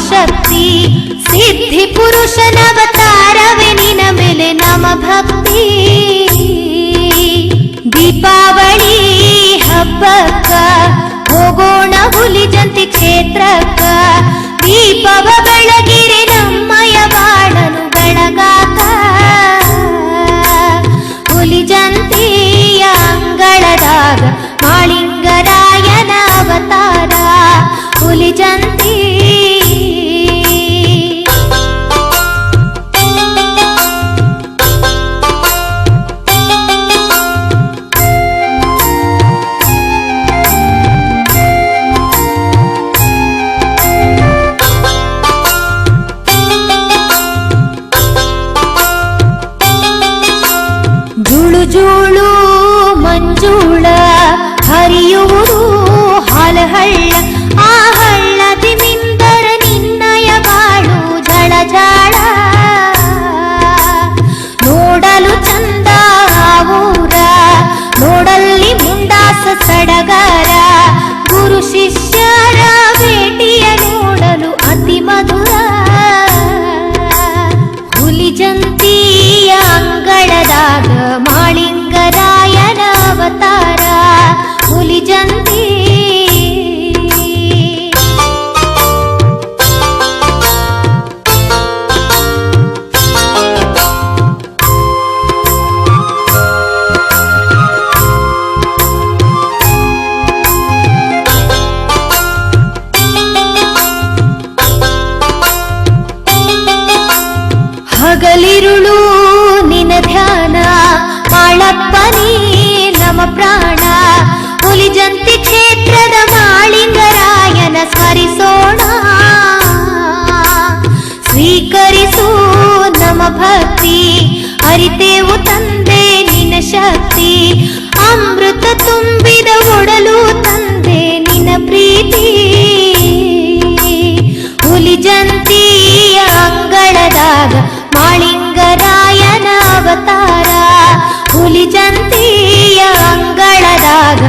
शक्ति सिद्धि पुरुष न ಮಂಜುಳು ಮಂಜುಳ ಹರಿಯುವ ಅಪ್ಪನೇ ನಮ ಪ್ರಾಣ. ಹುಲಿಜಂತಿ ಕ್ಷೇತ್ರದ ಮಾಳಿಂಗರಾಯನ ಸ್ಮರಿಸೋಣ. ಸ್ವೀಕರಿಸು ನಮ ಭಕ್ತಿ. ಅರಿತೇವು ತಂದೆ ನಿನ್ನ ಶಕ್ತಿ. ಅಮೃತ ತುಂಬಿದ ಒಡಲು ತಂದೆ ನಿನ್ನ ಪ್ರೀತಿ. ಹುಲಿಜಂತಿಯ ಅಂಗಳದಾಗ ಮಾಳಿಂಗರಾಯನ ಅವತಾರ. ಹುಲಿ ಜಂತೀಯ ಅಂಗಳದಾಗ